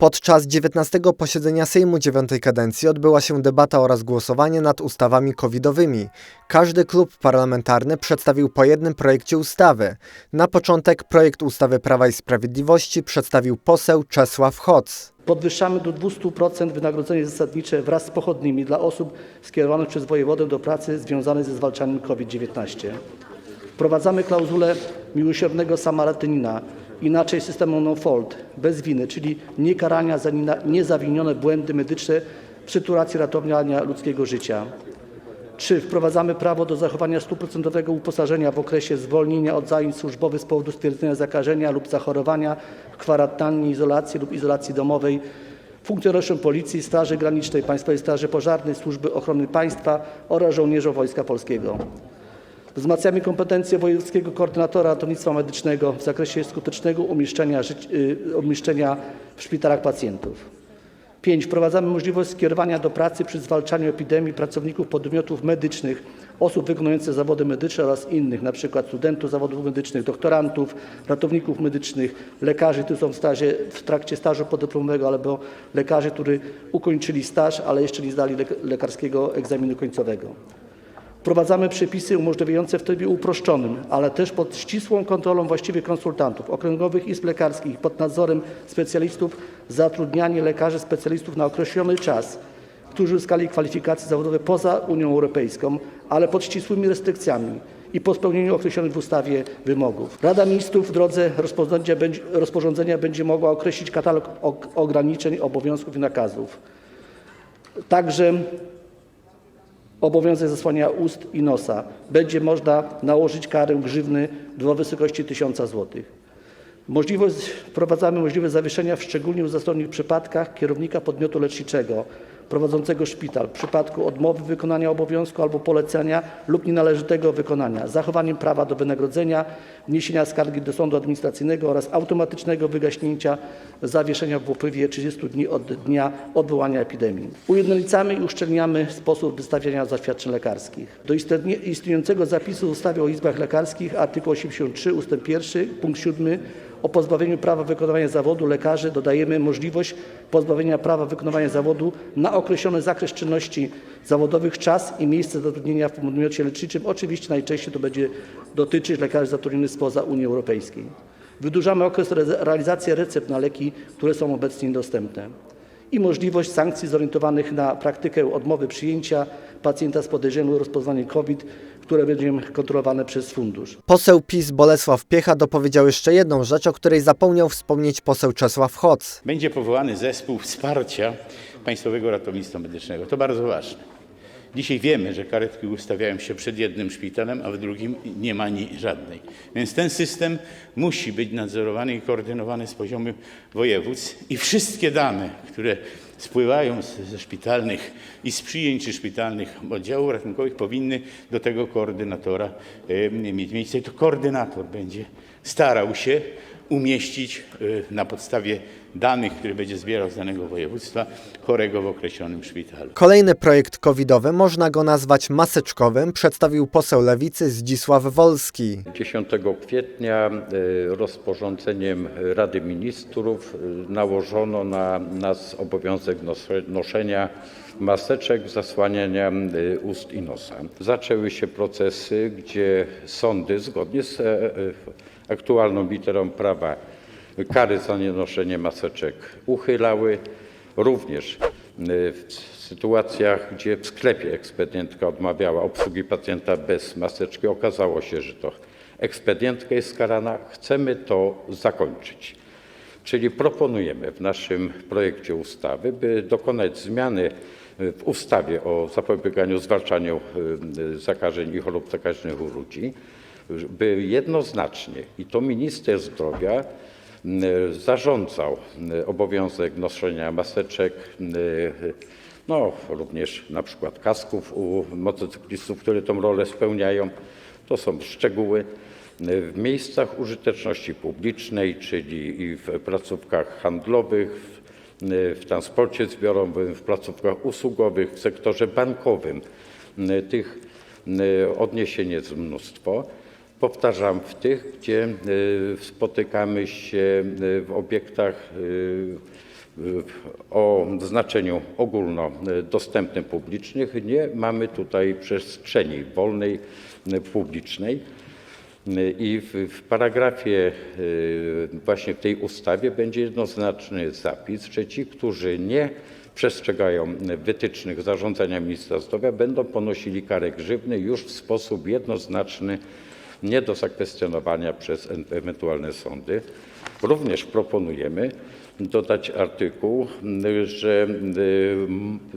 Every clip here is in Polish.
Podczas 19 posiedzenia Sejmu IX kadencji odbyła się debata oraz głosowanie nad ustawami covidowymi. Każdy klub parlamentarny przedstawił po jednym projekcie ustawy. Na początek projekt ustawy Prawa i Sprawiedliwości przedstawił poseł Czesław Hoc. Podwyższamy do 200% wynagrodzenie zasadnicze wraz z pochodnymi dla osób skierowanych przez wojewodę do pracy związanej ze zwalczaniem COVID-19. Wprowadzamy klauzulę miłosiernego Samarytanina, inaczej systemu no-fault, bez winy, czyli nie karania za niezawinione błędy medyczne w sytuacji ratowania ludzkiego życia. 3. Wprowadzamy prawo do zachowania 100% uposażenia w okresie zwolnienia od zajęć służbowych z powodu stwierdzenia zakażenia lub zachorowania kwarantannie, izolacji lub izolacji domowej funkcjonariuszom Policji, Straży Granicznej, Państwowej Straży Pożarnej, Służby Ochrony Państwa oraz żołnierzom Wojska Polskiego. Wzmacniamy kompetencje wojewódzkiego koordynatora ratownictwa medycznego w zakresie skutecznego umieszczenia, żyć- y, w szpitalach pacjentów. 5. Wprowadzamy możliwość skierowania do pracy przy zwalczaniu epidemii pracowników podmiotów medycznych, osób wykonujących zawody medyczne oraz innych, np. studentów zawodów medycznych, doktorantów, ratowników medycznych, lekarzy, którzy są w, stazie, w trakcie stażu podyplomowego albo lekarzy, którzy ukończyli staż, ale jeszcze nie zdali lek- lekarskiego egzaminu końcowego. Wprowadzamy przepisy umożliwiające w trybie uproszczonym, ale też pod ścisłą kontrolą właściwych konsultantów okręgowych izb lekarskich pod nadzorem specjalistów zatrudnianie lekarzy specjalistów na określony czas, którzy uzyskali kwalifikacje zawodowe poza Unią Europejską, ale pod ścisłymi restrykcjami i po spełnieniu określonych w ustawie wymogów. Rada Ministrów w drodze rozporządzenia będzie, mogła określić katalog og- ograniczeń, obowiązków i nakazów. Także obowiązek zasłania ust i nosa. Będzie można nałożyć karę grzywny do wysokości 1000 zł. Wprowadzamy możliwość zawieszenia w szczególnie uzasadnionych przypadkach kierownika podmiotu leczniczego prowadzącego szpital w przypadku odmowy wykonania obowiązku albo polecenia lub nienależytego wykonania, zachowaniem prawa do wynagrodzenia, wniesienia skargi do sądu administracyjnego oraz automatycznego wygaśnięcia zawieszenia w upływie 30 dni od dnia odwołania epidemii. Ujednolicamy i uszczelniamy sposób wystawiania zaświadczeń lekarskich. Do istniejącego zapisu w ustawie o izbach lekarskich artykuł 83 ust. 1 punkt 7 o pozbawieniu prawa wykonywania zawodu lekarzy dodajemy możliwość pozbawienia prawa wykonywania zawodu na określony zakres czynności zawodowych, czas i miejsce zatrudnienia w podmiocie leczniczym. Oczywiście najczęściej to będzie dotyczyć lekarzy zatrudnionych spoza Unii Europejskiej. Wydłużamy okres re- realizacji recept na leki, które są obecnie niedostępne. I możliwość sankcji zorientowanych na praktykę odmowy przyjęcia pacjenta z podejrzeniem o rozpoznanie COVID, które będzie kontrolowane przez fundusz. Poseł PiS Bolesław Piecha dopowiedział jeszcze jedną rzecz, o której zapomniał wspomnieć poseł Czesław Hoc. Będzie powołany zespół wsparcia Państwowego Ratownictwa Medycznego. To bardzo ważne. Dzisiaj wiemy, że karetki ustawiają się przed jednym szpitalem, a w drugim nie ma ni żadnej. Więc ten system musi być nadzorowany i koordynowany z poziomu województw i wszystkie dane, które spływają ze szpitalnych i z przyjęć szpitalnych oddziałów ratunkowych powinny do tego koordynatora e, mieć miejsce. To koordynator będzie starał się umieścić y, na podstawie danych, które będzie zbierał z danego województwa, chorego w określonym szpitalu. Kolejny projekt covidowy, można go nazwać maseczkowym, przedstawił poseł Lewicy Zdzisław Wolski. 10 kwietnia y, rozporządzeniem Rady Ministrów y, nałożono na nas obowiązek nos- noszenia maseczek, zasłaniania ust i nosa. Zaczęły się procesy, gdzie sądy zgodnie z e, e, aktualną literą prawa kary za nienoszenie maseczek uchylały. Również y, w sytuacjach, gdzie w sklepie ekspedientka odmawiała obsługi pacjenta bez maseczki, okazało się, że to ekspedientka jest karana. Chcemy to zakończyć. Czyli proponujemy w naszym projekcie ustawy, by dokonać zmiany w ustawie o zapobieganiu, zwalczaniu y, zakażeń i chorób zakaźnych u ludzi, by jednoznacznie, i to minister zdrowia, zarządzał obowiązek noszenia maseczek, no również na przykład kasków u motocyklistów, które tą rolę spełniają. To są szczegóły. W miejscach użyteczności publicznej, czyli w placówkach handlowych, w transporcie zbiorowym, w placówkach usługowych, w sektorze bankowym. Tych odniesień jest mnóstwo. Powtarzam, w tych, gdzie y, spotykamy się y, w obiektach y, o znaczeniu ogólnodostępnym publicznych, nie mamy tutaj przestrzeni wolnej, publicznej. I w, paragrafie właśnie w tej ustawie będzie jednoznaczny zapis, że ci, którzy nie przestrzegają wytycznych zarządzania ministra zdrowia, będą ponosili karę grzywny już w sposób jednoznaczny, nie do zakwestionowania przez ewentualne sądy. Również proponujemy dodać artykuł, że y,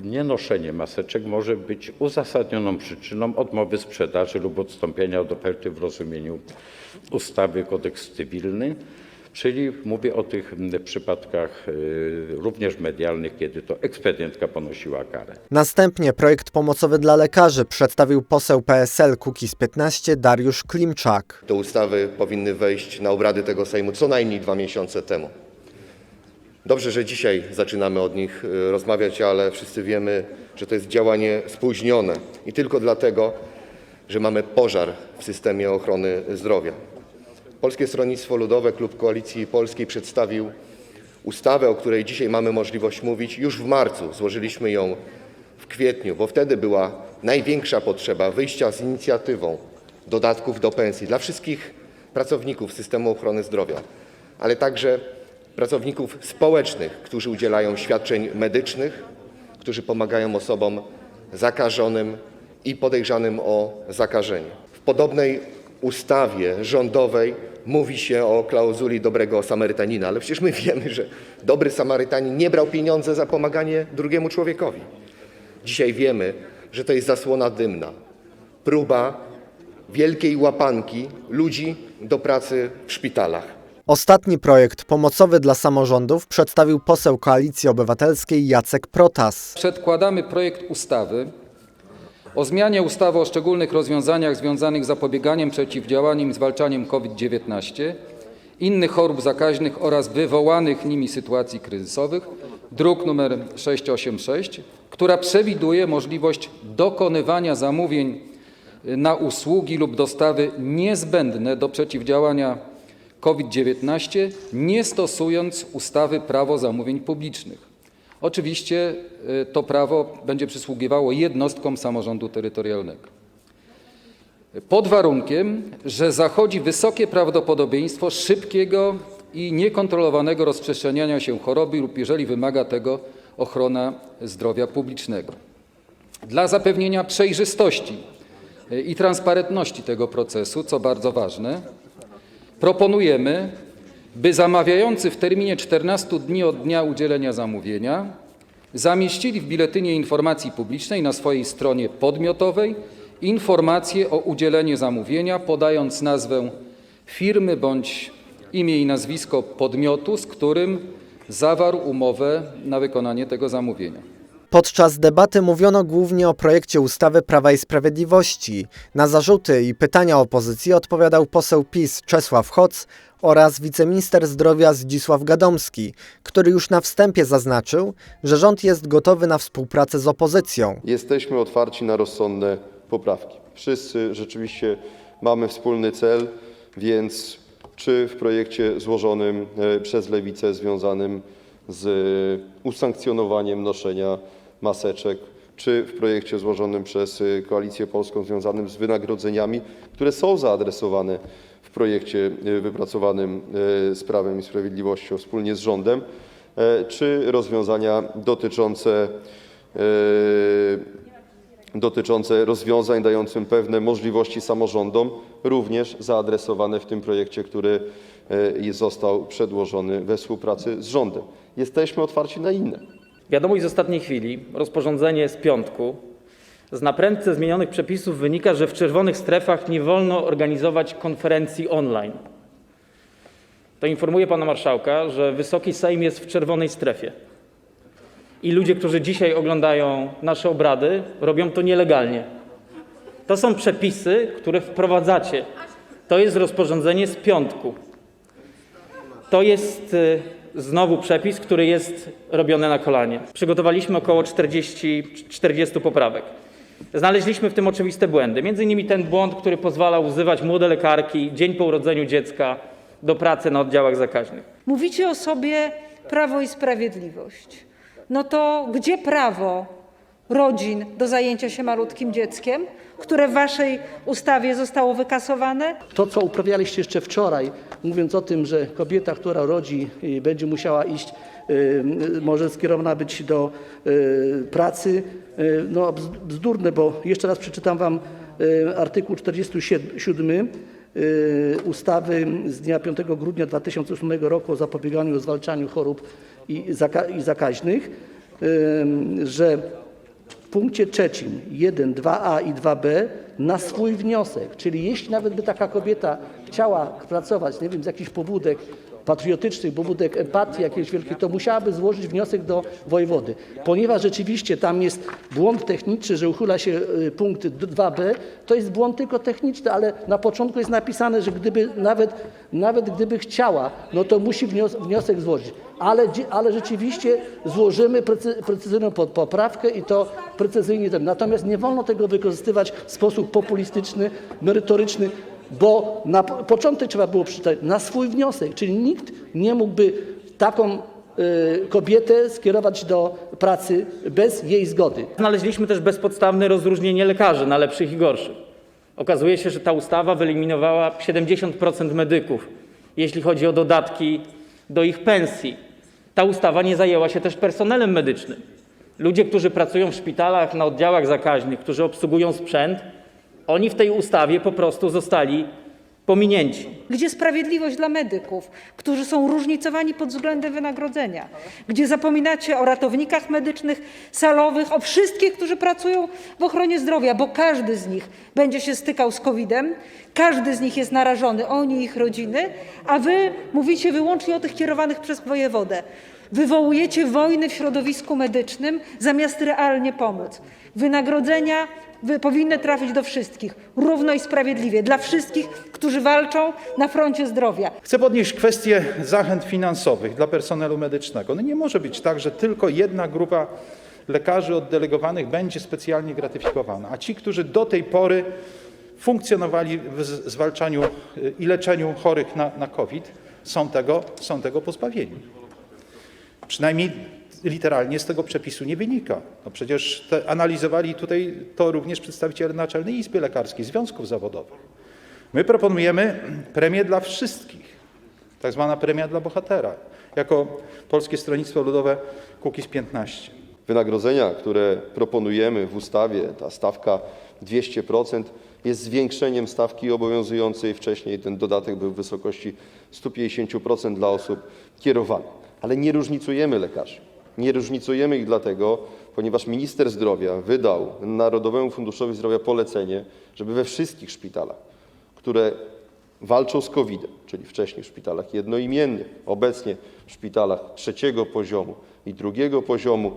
nienoszenie maseczek może być uzasadnioną przyczyną odmowy sprzedaży lub odstąpienia od oferty w rozumieniu ustawy kodeks cywilny, czyli mówię o tych przypadkach y, również medialnych, kiedy to ekspedientka ponosiła karę. Następnie projekt pomocowy dla lekarzy przedstawił poseł PSL Kukiz 15 Dariusz Klimczak. Te ustawy powinny wejść na obrady tego Sejmu co najmniej dwa miesiące temu. Dobrze, że dzisiaj zaczynamy od nich y, rozmawiać, ale wszyscy wiemy, że to jest działanie spóźnione i tylko dlatego, że mamy pożar w systemie ochrony zdrowia. Polskie Stronnictwo Ludowe, Klub Koalicji Polskiej przedstawił ustawę, o której dzisiaj mamy możliwość mówić, już w marcu. Złożyliśmy ją w kwietniu, bo wtedy była największa potrzeba wyjścia z inicjatywą dodatków do pensji dla wszystkich pracowników systemu ochrony zdrowia, ale także pracowników społecznych, którzy udzielają świadczeń medycznych, którzy pomagają osobom zakażonym i podejrzanym o zakażenie. W podobnej ustawie rządowej mówi się o klauzuli dobrego Samarytanina, ale przecież my wiemy, że dobry Samarytanin nie brał pieniądze za pomaganie drugiemu człowiekowi. Dzisiaj wiemy, że to jest zasłona dymna, próba wielkiej łapanki ludzi do pracy w szpitalach. Ostatni projekt pomocowy dla samorządów przedstawił poseł Koalicji Obywatelskiej Jacek Protas. Przedkładamy projekt ustawy o zmianie ustawy o szczególnych rozwiązaniach związanych z zapobieganiem, przeciwdziałaniem i zwalczaniem COVID-19, innych chorób zakaźnych oraz wywołanych nimi sytuacji kryzysowych, druk nr 686, która przewiduje możliwość dokonywania zamówień na usługi lub dostawy niezbędne do przeciwdziałania COVID-19, nie stosując ustawy Prawo zamówień publicznych. Oczywiście y, to prawo będzie przysługiwało jednostkom samorządu terytorialnego. Pod warunkiem, że zachodzi wysokie prawdopodobieństwo szybkiego i niekontrolowanego rozprzestrzeniania się choroby lub jeżeli wymaga tego ochrona zdrowia publicznego. Dla zapewnienia przejrzystości y, i transparentności tego procesu, co bardzo ważne, proponujemy, by zamawiający w terminie 14 dni od dnia udzielenia zamówienia zamieścili w Biuletynie Informacji Publicznej na swojej stronie podmiotowej informację o udzieleniu zamówienia, podając nazwę firmy bądź imię i nazwisko podmiotu, z którym zawarł umowę na wykonanie tego zamówienia. Podczas debaty mówiono głównie o projekcie ustawy Prawa i Sprawiedliwości. Na zarzuty i pytania opozycji odpowiadał poseł PiS Czesław Hoc oraz wiceminister zdrowia Zdzisław Gadomski, który już na wstępie zaznaczył, że rząd jest gotowy na współpracę z opozycją. Jesteśmy otwarci na rozsądne poprawki. Wszyscy rzeczywiście mamy wspólny cel, więc czy w projekcie złożonym e, przez Lewicę związanym z usankcjonowaniem noszenia maseczek, czy w projekcie złożonym przez e, Koalicję Polską związanym z wynagrodzeniami, które są zaadresowane w projekcie e, wypracowanym e, z Prawem i Sprawiedliwością wspólnie z rządem, e, czy rozwiązania dotyczące e, dotyczące rozwiązań dającym pewne możliwości samorządom, również zaadresowane w tym projekcie, który e, został przedłożony we współpracy z rządem. Jesteśmy otwarci na inne. Wiadomość z ostatniej chwili, rozporządzenie z piątku. Z naprędce zmienionych przepisów wynika, że w czerwonych strefach nie wolno organizować konferencji online. To informuję pana marszałka, że Wysoki Sejm jest w czerwonej strefie. I ludzie, którzy dzisiaj oglądają nasze obrady, robią to nielegalnie. To są przepisy, które wprowadzacie. To jest rozporządzenie z piątku. To jest y, znowu przepis, który jest robiony na kolanie. Przygotowaliśmy około 40, 40 poprawek. Znaleźliśmy w tym oczywiste błędy. Między innymi ten błąd, który pozwala uzywać młode lekarki dzień po urodzeniu dziecka do pracy na oddziałach zakaźnych. Mówicie o sobie Prawo i Sprawiedliwość, no to gdzie prawo rodzin do zajęcia się malutkim dzieckiem, które w waszej ustawie zostało wykasowane? To, co uprawialiście jeszcze wczoraj, mówiąc o tym, że kobieta, która rodzi, będzie musiała iść, y, może skierowana być do y, pracy, y, no bzd- bzdurne, bo jeszcze raz przeczytam wam artykuł 47 y, ustawy z dnia 5 grudnia 2008 roku o zapobieganiu i zwalczaniu chorób i, i zakaźnych, że punkcie trzecim 1, 2a i 2b na swój wniosek, czyli jeśli nawet by taka kobieta chciała pracować, nie wiem, z jakichś pobudek patriotycznych, pobudek empatii jakiejś wielkiej, to musiałaby złożyć wniosek do wojewody. Ponieważ rzeczywiście tam jest błąd techniczny, że uchyla się y, punkt 2b, to jest błąd tylko techniczny, ale na początku jest napisane, że gdyby nawet, nawet gdyby chciała, no to musi wnios- wniosek złożyć. Ale, ale rzeczywiście złożymy precy, precyzyjną poprawkę i to precyzyjnie. ten. Natomiast nie wolno tego wykorzystywać w sposób populistyczny, merytoryczny, bo na po- początek trzeba było przeczytać na swój wniosek, czyli nikt nie mógłby taką y, kobietę skierować do pracy bez jej zgody. Znaleźliśmy też bezpodstawne rozróżnienie lekarzy na lepszych i gorszych. Okazuje się, że ta ustawa wyeliminowała 70% medyków, jeśli chodzi o dodatki do ich pensji. Ta ustawa nie zajęła się też personelem medycznym. Ludzie, którzy pracują w szpitalach, na oddziałach zakaźnych, którzy obsługują sprzęt, oni w tej ustawie po prostu zostali pominięci. Gdzie sprawiedliwość dla medyków, którzy są różnicowani pod względem wynagrodzenia? Gdzie zapominacie o ratownikach medycznych, salowych, o wszystkich, którzy pracują w ochronie zdrowia, bo każdy z nich będzie się stykał z COVID-em, każdy z nich jest narażony, oni i ich rodziny, a wy mówicie wyłącznie o tych kierowanych przez wojewodę. Wywołujecie wojny w środowisku medycznym zamiast realnie pomóc. Wynagrodzenia wy- powinny trafić do wszystkich, równo i sprawiedliwie, dla wszystkich, którzy walczą na froncie zdrowia. Chcę podnieść kwestię zachęt finansowych dla personelu medycznego. No nie może być tak, że tylko jedna grupa lekarzy oddelegowanych będzie specjalnie gratyfikowana, a ci, którzy do tej pory funkcjonowali w zwalczaniu y, i leczeniu chorych na, na COVID, są tego, są tego pozbawieni. Przynajmniej literalnie z tego przepisu nie wynika. No przecież analizowali tutaj to również przedstawiciele Naczelnej Izby Lekarskiej, związków zawodowych. My proponujemy premię dla wszystkich, tak zwana premia dla bohatera, jako Polskie Stronnictwo Ludowe Kukiz 15. Wynagrodzenia, które proponujemy w ustawie, ta stawka 200% jest zwiększeniem stawki obowiązującej wcześniej. Ten dodatek był w wysokości 150% dla osób kierowanych. Ale nie różnicujemy lekarzy. Nie różnicujemy ich dlatego, ponieważ minister zdrowia wydał Narodowemu Funduszowi Zdrowia polecenie, żeby we wszystkich szpitalach, które walczą z COVID-em, czyli wcześniej w szpitalach jednoimiennych, obecnie w szpitalach trzeciego poziomu i drugiego poziomu,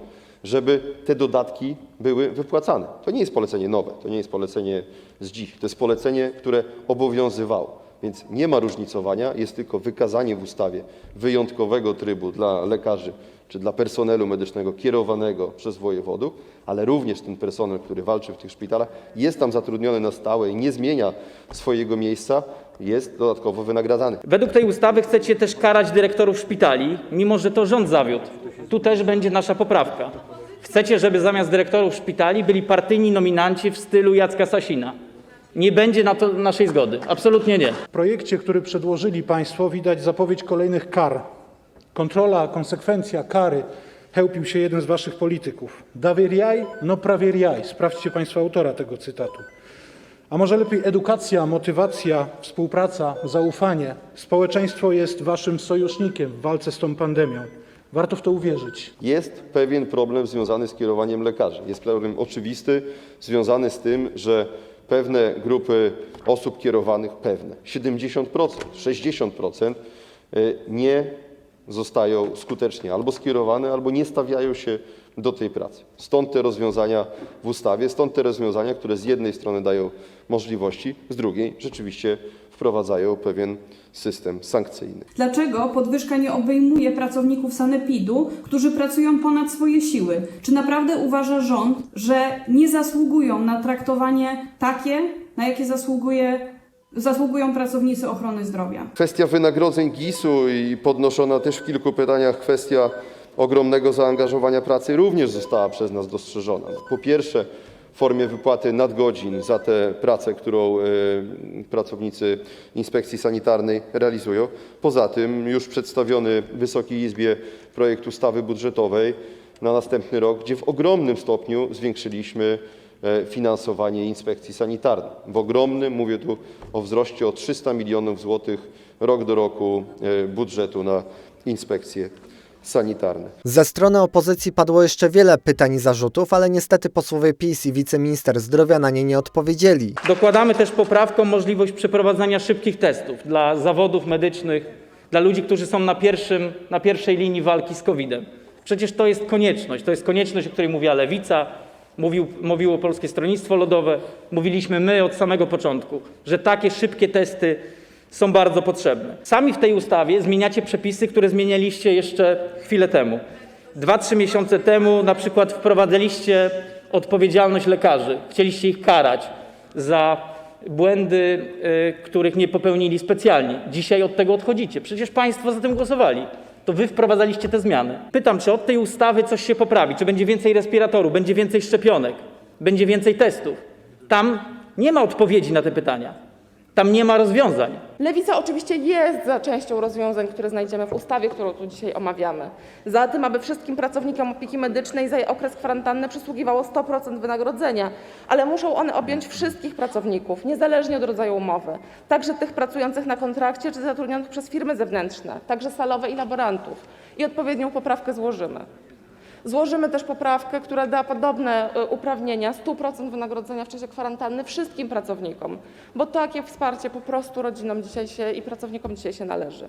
żeby te dodatki były wypłacane. To nie jest polecenie nowe, to nie jest polecenie z dziś, to jest polecenie, które obowiązywało. Więc nie ma różnicowania, jest tylko wykazanie w ustawie wyjątkowego trybu dla lekarzy czy dla personelu medycznego kierowanego przez wojewodów, ale również ten personel, który walczy w tych szpitalach, jest tam zatrudniony na stałe i nie zmienia swojego miejsca, jest dodatkowo wynagradzany. Według tej ustawy chcecie też karać dyrektorów szpitali, mimo że to rząd zawiódł. Tu też będzie nasza poprawka. Chcecie, żeby zamiast dyrektorów szpitali byli partyjni nominanci w stylu Jacka Sasina. Nie będzie na to naszej zgody. Absolutnie nie. W projekcie, który przedłożyli Państwo, widać zapowiedź kolejnych kar. Kontrola, konsekwencja, kary. Chełpił się jeden z Waszych polityków. Dawiriaj, no prawieriaj. Sprawdźcie Państwo autora tego cytatu. A może lepiej edukacja, motywacja, współpraca, zaufanie. Społeczeństwo jest Waszym sojusznikiem w walce z tą pandemią. Warto w to uwierzyć. Jest pewien problem związany z kierowaniem lekarzy. Jest problem oczywisty, związany z tym, że pewne grupy osób kierowanych, pewne, 70%, 60% y, nie zostają skutecznie albo skierowane, albo nie stawiają się do tej pracy. Stąd te rozwiązania w ustawie, stąd te rozwiązania, które z jednej strony dają możliwości, z drugiej rzeczywiście wprowadzają pewien system sankcyjny. Dlaczego podwyżka nie obejmuje pracowników sanepidu, którzy pracują ponad swoje siły? Czy naprawdę uważa rząd, że nie zasługują na traktowanie takie, na jakie zasługuje zasługują pracownicy ochrony zdrowia. Kwestia wynagrodzeń GIS-u i podnoszona też w kilku pytaniach kwestia ogromnego zaangażowania pracy również została przez nas dostrzeżona. Po pierwsze w formie wypłaty nadgodzin za tę pracę, którą e, pracownicy Inspekcji Sanitarnej realizują. Poza tym już przedstawiony Wysokiej Izbie projekt ustawy budżetowej na następny rok, gdzie w ogromnym stopniu zwiększyliśmy e, finansowanie inspekcji sanitarnej. W ogromnym, mówię tu o wzroście o 300 milionów złotych rok do roku e, budżetu na inspekcje sanitarne. Ze strony opozycji padło jeszcze wiele pytań i zarzutów, ale niestety posłowie PiS i wiceminister zdrowia na nie nie odpowiedzieli. Dokładamy też poprawką możliwość przeprowadzania szybkich testów dla zawodów medycznych, dla ludzi, którzy są na, pierwszym, na pierwszej linii walki z COVID-em. Przecież to jest konieczność. To jest konieczność, o której mówiła Lewica, mówił, mówiło Polskie Stronnictwo Ludowe, mówiliśmy my od samego początku, że takie szybkie testy są bardzo potrzebne. Sami w tej ustawie zmieniacie przepisy, które zmienialiście jeszcze chwilę temu. Dwa, trzy miesiące temu na przykład wprowadzaliście odpowiedzialność lekarzy. Chcieliście ich karać za błędy, y, których nie popełnili specjalnie. Dzisiaj od tego odchodzicie. Przecież Państwo za tym głosowali. To Wy wprowadzaliście te zmiany. Pytam, czy od tej ustawy coś się poprawi? Czy będzie więcej respiratorów, będzie więcej szczepionek, będzie więcej testów? Tam nie ma odpowiedzi na te pytania. Tam nie ma rozwiązań. Lewica oczywiście jest za częścią rozwiązań, które znajdziemy w ustawie, którą tu dzisiaj omawiamy. Za tym, aby wszystkim pracownikom opieki medycznej za okres kwarantanny przysługiwało 100% wynagrodzenia, ale muszą one objąć wszystkich pracowników, niezależnie od rodzaju umowy, także tych pracujących na kontrakcie czy zatrudnionych przez firmy zewnętrzne, także salowe i laborantów. I odpowiednią poprawkę złożymy. Złożymy też poprawkę, która da podobne y, uprawnienia 100% wynagrodzenia w czasie kwarantanny wszystkim pracownikom, bo takie wsparcie po prostu rodzinom dzisiaj się i pracownikom dzisiaj się należy.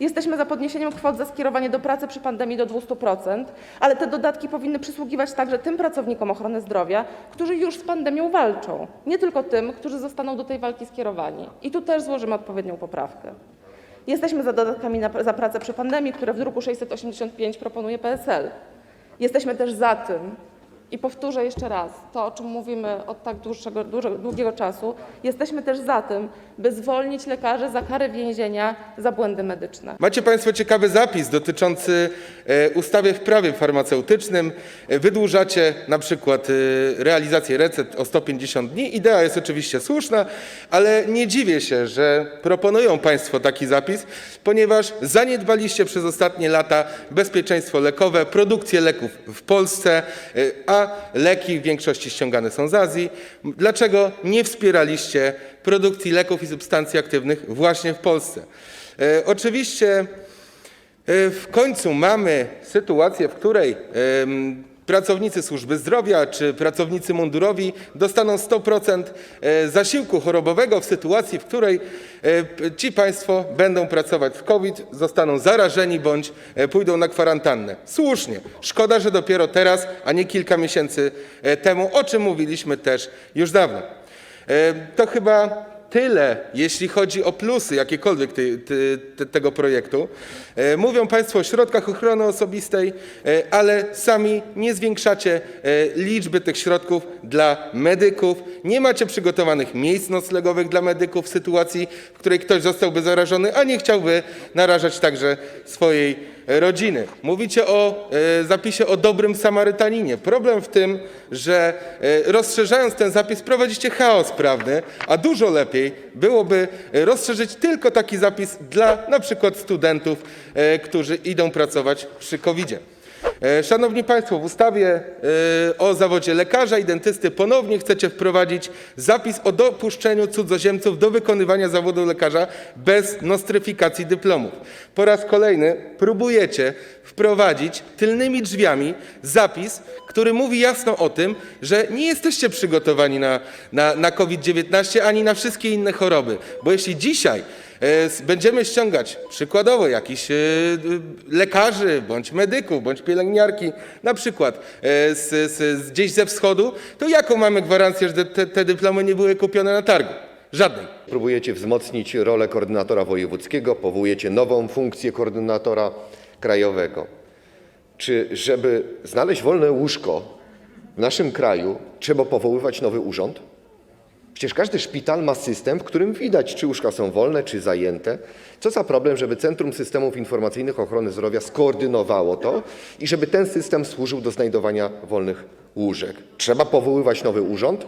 Jesteśmy za podniesieniem kwot za skierowanie do pracy przy pandemii do 200%, ale te dodatki powinny przysługiwać także tym pracownikom ochrony zdrowia, którzy już z pandemią walczą, nie tylko tym, którzy zostaną do tej walki skierowani. I tu też złożymy odpowiednią poprawkę. Jesteśmy za dodatkami na, za pracę przy pandemii, które w druku 685 proponuje PSL. Jesteśmy też za tym, i powtórzę jeszcze raz to, o czym mówimy od tak dłuższego, długiego czasu, jesteśmy też za tym, by zwolnić lekarzy za karę więzienia za błędy medyczne. Macie Państwo ciekawy zapis dotyczący e, ustawy w prawie farmaceutycznym. E, Wydłużacie na przykład e, realizację recept o 150 dni. Idea jest oczywiście słuszna, ale nie dziwię się, że proponują Państwo taki zapis, ponieważ zaniedbaliście przez ostatnie lata bezpieczeństwo lekowe, produkcję leków w Polsce, e, leki w większości ściągane są z Azji. Dlaczego nie wspieraliście produkcji leków i substancji aktywnych właśnie w Polsce? E, Oczywiście e, w końcu mamy sytuację, w której pracownicy służby zdrowia czy pracownicy mundurowi dostaną 100% e, zasiłku chorobowego w sytuacji, w której e, ci państwo będą pracować w COVID, zostaną zarażeni bądź e, pójdą na kwarantannę. Słusznie. Szkoda, że dopiero teraz, a nie kilka miesięcy temu, o czym mówiliśmy też już dawno. Tyle, jeśli chodzi o plusy jakiekolwiek te- te- tego projektu. E, Mówią Państwo o środkach ochrony osobistej, e, ale sami nie zwiększacie e, liczby tych środków dla medyków. Nie macie przygotowanych miejsc noclegowych dla medyków w sytuacji, w której ktoś zostałby zarażony, a nie chciałby narażać także swojej rodziny. Mówicie o e, zapisie o dobrym Samarytaninie. Problem w tym, że e, rozszerzając ten zapis prowadzicie chaos prawny, a dużo lepiej byłoby e, rozszerzyć tylko taki zapis dla przykład studentów, którzy idą pracować przy COVID-zie. E, Szanowni Państwo, w ustawie e, o zawodzie lekarza i dentysty ponownie chcecie wprowadzić zapis o dopuszczeniu cudzoziemców do wykonywania zawodu lekarza bez nostryfikacji dyplomów. Po raz kolejny próbujecie wprowadzić tylnymi drzwiami zapis, który mówi jasno o tym, że nie jesteście przygotowani na, na, na COVID-19 ani na wszystkie inne choroby. Bo jeśli dzisiaj e, będziemy ściągać przykładowo jakichś lekarzy, bądź medyków, bądź pielęgniarki, na przykład e, gdzieś ze wschodu, to jaką mamy gwarancję, że te dyplomy nie były kupione na targu? Żadnej. Próbujecie wzmocnić rolę koordynatora wojewódzkiego, powołujecie nową funkcję koordynatora krajowego. Czy żeby znaleźć wolne łóżko w naszym kraju, trzeba powoływać nowy urząd? Przecież każdy szpital ma system, w którym widać, czy łóżka są wolne, czy zajęte. Co za problem, żeby Centrum Systemów Informacyjnych Ochrony Zdrowia skoordynowało to i żeby ten system służył do znajdowania wolnych łóżek. Trzeba powoływać nowy urząd?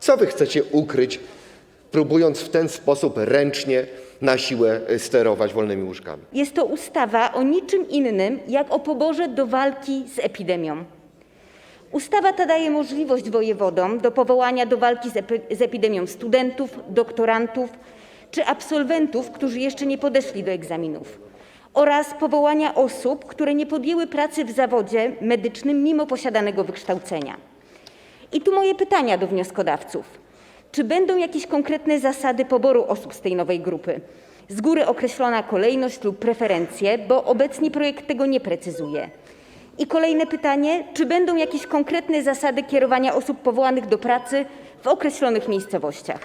Co wy chcecie ukryć, próbując w ten sposób ręcznie na siłę y, sterować wolnymi łóżkami? Jest to ustawa o niczym innym jak o poborze do walki z epidemią. Ustawa ta daje możliwość wojewodom do powołania do walki z epidemią studentów, doktorantów czy absolwentów, którzy jeszcze nie podeszli do egzaminów, oraz powołania osób, które nie podjęły pracy w zawodzie medycznym mimo posiadanego wykształcenia. I tu moje pytania do wnioskodawców. Czy będą jakieś konkretne zasady poboru osób z tej nowej grupy? Z góry określona kolejność lub preferencje, bo obecnie projekt tego nie precyzuje. I kolejne pytanie, czy będą jakieś konkretne zasady kierowania osób powołanych do pracy w określonych miejscowościach?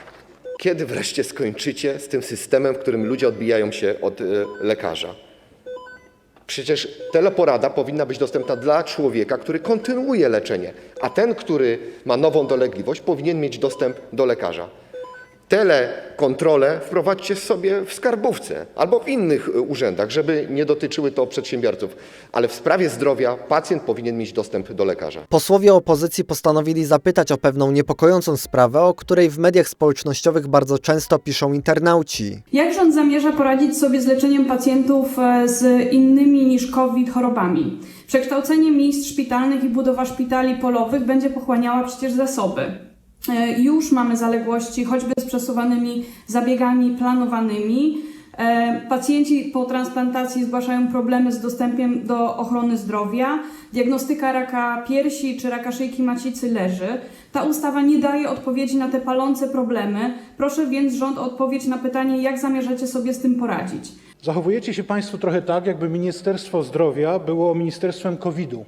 Kiedy wreszcie skończycie z tym systemem, w którym ludzie odbijają się od y, lekarza? Przecież teleporada powinna być dostępna dla człowieka, który kontynuuje leczenie, a ten, który ma nową dolegliwość, powinien mieć dostęp do lekarza. Telekontrole wprowadźcie sobie w skarbówce albo w innych y, urzędach, żeby nie dotyczyły to przedsiębiorców, ale w sprawie zdrowia pacjent powinien mieć dostęp do lekarza. Posłowie opozycji postanowili zapytać o pewną niepokojącą sprawę, o której w mediach społecznościowych bardzo często piszą internauci. Jak rząd zamierza poradzić sobie z leczeniem pacjentów e, z innymi niż COVID chorobami? Przekształcenie miejsc szpitalnych i budowa szpitali polowych będzie pochłaniała przecież zasoby. E, Już mamy zaległości, choćby z przesuwanymi zabiegami planowanymi. E, Pacjenci po transplantacji zgłaszają problemy z dostępem do ochrony zdrowia. Diagnostyka raka piersi czy raka szyjki macicy leży. Ta ustawa nie daje odpowiedzi na te palące problemy. Proszę więc rząd o odpowiedź na pytanie, jak zamierzacie sobie z tym poradzić. Zachowujecie się Państwo trochę tak, jakby Ministerstwo Zdrowia było Ministerstwem COVID-u.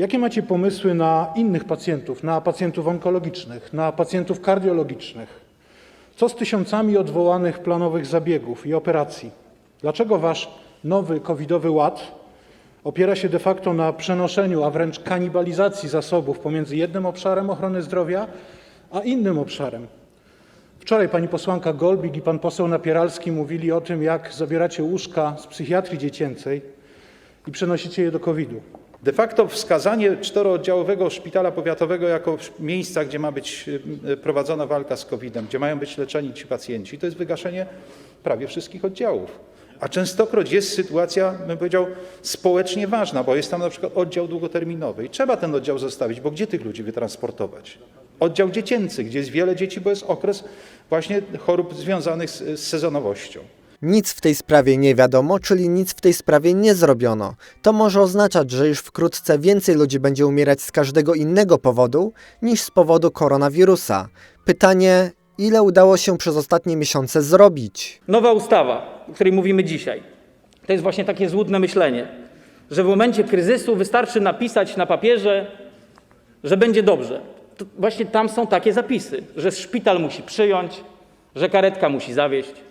Jakie macie pomysły na innych pacjentów, na pacjentów onkologicznych, na pacjentów kardiologicznych? Co z tysiącami odwołanych planowych zabiegów i operacji? Dlaczego Wasz nowy covidowy ład opiera się de facto na przenoszeniu, a wręcz kanibalizacji zasobów pomiędzy jednym obszarem ochrony zdrowia, a innym obszarem? Wczoraj pani posłanka Golbik i pan poseł Napieralski mówili o tym, jak zabieracie łóżka z psychiatrii dziecięcej i przenosicie je do COVID-u. De facto wskazanie czterooddziałowego szpitala powiatowego jako miejsca, gdzie ma być y, prowadzona walka z COVID-em, gdzie mają być leczeni ci pacjenci, to jest wygaszenie prawie wszystkich oddziałów. A częstokroć jest sytuacja, bym powiedział, społecznie ważna, bo jest tam na przykład oddział długoterminowy i trzeba ten oddział zostawić, bo gdzie tych ludzi wytransportować? Oddział dziecięcy, gdzie jest wiele dzieci, bo jest okres właśnie chorób związanych z sezonowością. Nic w tej sprawie nie wiadomo, czyli nic w tej sprawie nie zrobiono. To może oznaczać, że już wkrótce więcej ludzi będzie umierać z każdego innego powodu niż z powodu koronawirusa. Pytanie, ile udało się przez ostatnie miesiące zrobić? Nowa ustawa, o której mówimy dzisiaj, to jest właśnie takie złudne myślenie, że w momencie kryzysu wystarczy napisać na papierze, że będzie dobrze. To właśnie tam są takie zapisy, że szpital musi przyjąć, że karetka musi zawieźć.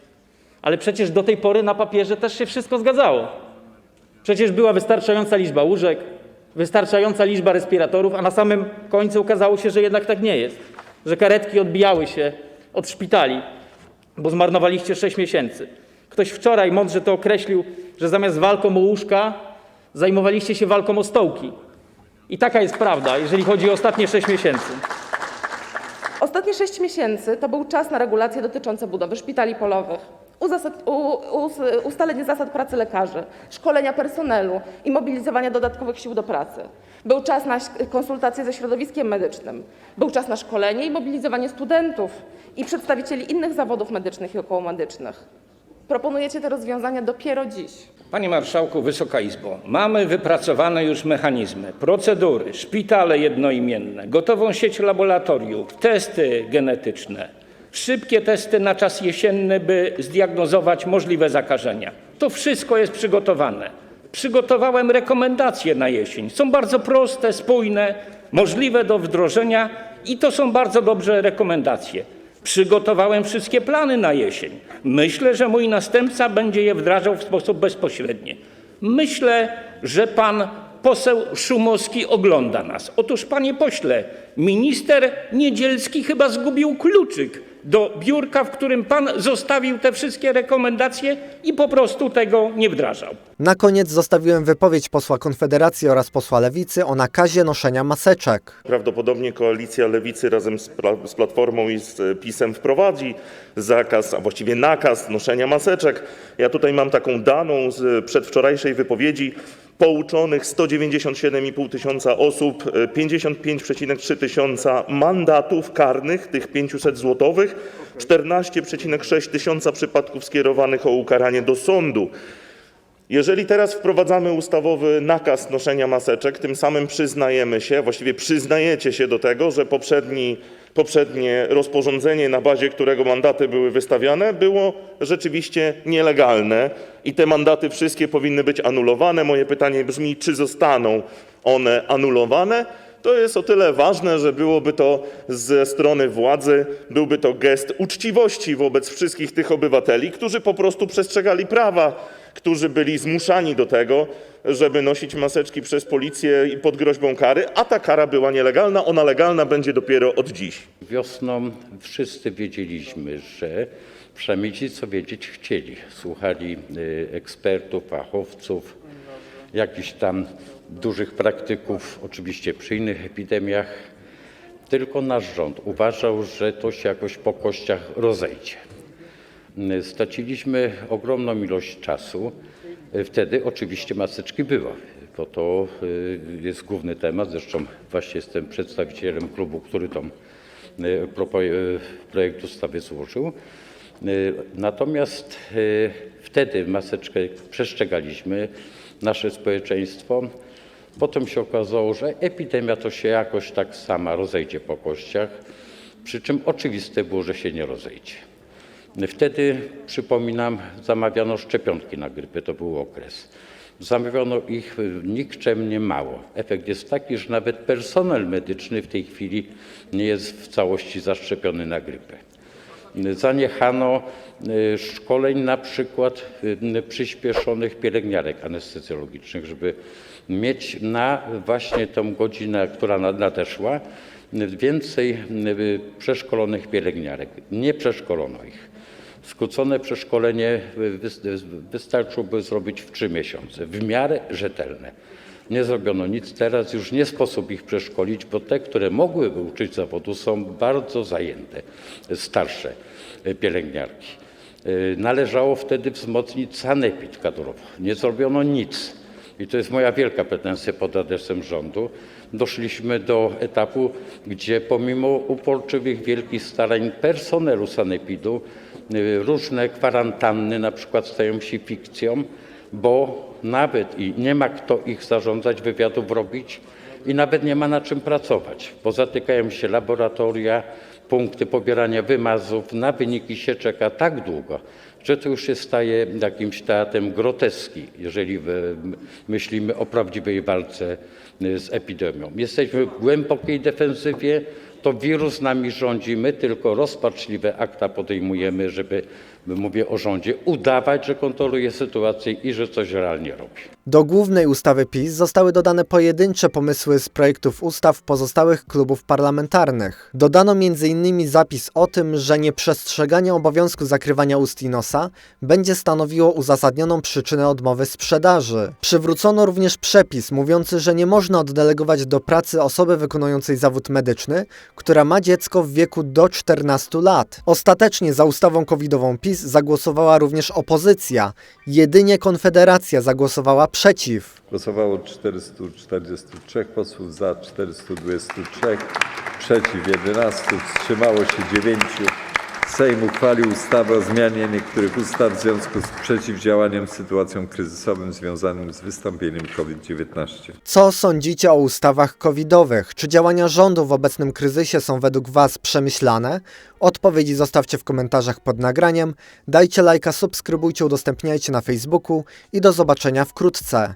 Ale przecież do tej pory na papierze też się wszystko zgadzało. Przecież była wystarczająca liczba łóżek, wystarczająca liczba respiratorów, a na samym końcu okazało się, że jednak tak nie jest. Że karetki odbijały się od szpitali, bo zmarnowaliście 6 miesięcy. Ktoś wczoraj mądrze to określił, że zamiast walką o łóżka zajmowaliście się walką o stołki. I taka jest prawda, jeżeli chodzi o ostatnie 6 miesięcy. Ostatnie 6 miesięcy to był czas na regulacje dotyczące budowy szpitali polowych, ustalenie zasad pracy lekarzy, szkolenia personelu i mobilizowania dodatkowych sił do pracy. Był czas na konsultacje ze środowiskiem medycznym. Był czas na szkolenie i mobilizowanie studentów i przedstawicieli innych zawodów medycznych i okołomedycznych. Proponujecie te rozwiązania dopiero dziś. Panie Marszałku, Wysoka Izbo, mamy wypracowane już mechanizmy, procedury, szpitale jednoimienne, gotową sieć laboratoriów, testy genetyczne, szybkie testy na czas jesienny, by zdiagnozować możliwe zakażenia. To wszystko jest przygotowane. Przygotowałem rekomendacje na jesień. Są bardzo proste, spójne, możliwe do wdrożenia i to są bardzo dobrze rekomendacje. Przygotowałem wszystkie plany na jesień. Myślę, że mój następca będzie je wdrażał w sposób bezpośredni. Myślę, że pan poseł Szumowski ogląda nas. Otóż, panie pośle, minister Niedzielski chyba zgubił kluczyk do biurka, w którym pan zostawił te wszystkie rekomendacje i po prostu tego nie wdrażał. Na koniec zostawiłem wypowiedź posła Konfederacji oraz posła Lewicy o nakazie noszenia maseczek. Prawdopodobnie koalicja lewicy razem z, Pla- z Platformą i z e, PiSem wprowadzi zakaz, a właściwie nakaz noszenia maseczek. Ja tutaj mam taką daną z przedwczorajszej wypowiedzi. Pouczonych 197,5 tysiąca osób, e, 55,3 tysiąca mandatów karnych, tych 500 złotowych, 14,6 tysiąca przypadków skierowanych o ukaranie do sądu. Jeżeli teraz wprowadzamy ustawowy nakaz noszenia maseczek, tym samym przyznajemy się, właściwie przyznajecie się do tego, że poprzedni, poprzednie rozporządzenie, na bazie którego mandaty były wystawiane, było rzeczywiście nielegalne i te mandaty wszystkie powinny być anulowane. Moje pytanie brzmi, czy zostaną one anulowane? To jest o tyle ważne, że byłoby to ze strony władzy, byłby to gest uczciwości wobec wszystkich tych obywateli, którzy po prostu przestrzegali prawa, którzy byli zmuszani do tego, żeby nosić maseczki przez policję i pod groźbą kary, a ta kara była nielegalna, ona legalna będzie dopiero od dziś. Wiosną wszyscy wiedzieliśmy, że przynajmniej ci, co wiedzieć chcieli, słuchali y, ekspertów, fachowców, jakichś tam dużych praktyków, oczywiście przy innych epidemiach. Tylko nasz rząd uważał, że to się jakoś po kościach rozejdzie. Straciliśmy ogromną ilość czasu. Wtedy oczywiście maseczki były, bo to y, jest główny temat. Zresztą właśnie jestem przedstawicielem klubu, który tą y, y, projekt ustawy złożył. Natomiast wtedy maseczkę przestrzegaliśmy, nasze społeczeństwo. Potem się okazało, że epidemia to się jakoś tak sama rozejdzie po kościach, przy czym oczywiste było, że się nie rozejdzie. Wtedy, przypominam, zamawiano szczepionki na grypę, to był okres. Zamawiano ich y, nikczemnie mało. Efekt jest taki, że nawet personel medyczny w tej chwili nie jest w całości zaszczepiony na grypę. Zaniechano y, szkoleń na przykład y, przyspieszonych pielęgniarek anestezjologicznych, żeby mieć na właśnie tą godzinę, która na- nadeszła, więcej przeszkolonych pielęgniarek. Nie przeszkolono ich. Skrócone przeszkolenie wys- wystarczyłoby zrobić w trzy miesiące, w miarę rzetelne. Nie zrobiono nic, teraz już nie sposób ich przeszkolić, bo te, które mogłyby uczyć zawodu, są bardzo zajęte, starsze y, pielęgniarki. Y, Należało wtedy wzmocnić sanepid kadrowo. Nie zrobiono nic. I to jest moja wielka pretensja pod adresem rządu. Doszliśmy do etapu, gdzie pomimo uporczywych, wielkich starań personelu sanepidu, różne kwarantanny na przykład stają się fikcją, bo nawet i nie ma kto ich zarządzać, wywiadów robić i nawet nie ma na czym pracować, bo zatykają się laboratoria, punkty pobierania wymazów, na wyniki się czeka tak długo, że to już się staje jakimś teatrem groteski, jeżeli myślimy o prawdziwej walce y, z epidemią. Jesteśmy w głębokiej defensywie, to wirus nami rządzi, my tylko rozpaczliwe akta podejmujemy, żeby, mówię o rządzie, udawać, że kontroluje sytuację i że coś realnie robi. Do głównej ustawy PiS zostały dodane pojedyncze pomysły z projektów ustaw pozostałych klubów parlamentarnych. Dodano m.in. zapis o tym, że nieprzestrzeganie obowiązku zakrywania ust i nosa będzie stanowiło uzasadnioną przyczynę odmowy sprzedaży. Przywrócono również przepis mówiący, że nie można oddelegować do pracy osoby wykonującej zawód medyczny, która ma dziecko w wieku do 14 lat. Ostatecznie za ustawą covidową PiS zagłosowała również opozycja. Jedynie Konfederacja zagłosowała przeciw. Głosowało 443 posłów, za 423, przeciw 11, wstrzymało się 9. Sejm uchwalił ustawę o zmianie niektórych ustaw w związku z przeciwdziałaniem sytuacjom kryzysowym związanym z wystąpieniem COVID-19. Co sądzicie o ustawach covidowych? Czy działania rządu w obecnym kryzysie są według Was przemyślane? Odpowiedzi zostawcie w komentarzach pod nagraniem. Dajcie lajka, subskrybujcie, udostępniajcie na Facebooku i do zobaczenia wkrótce.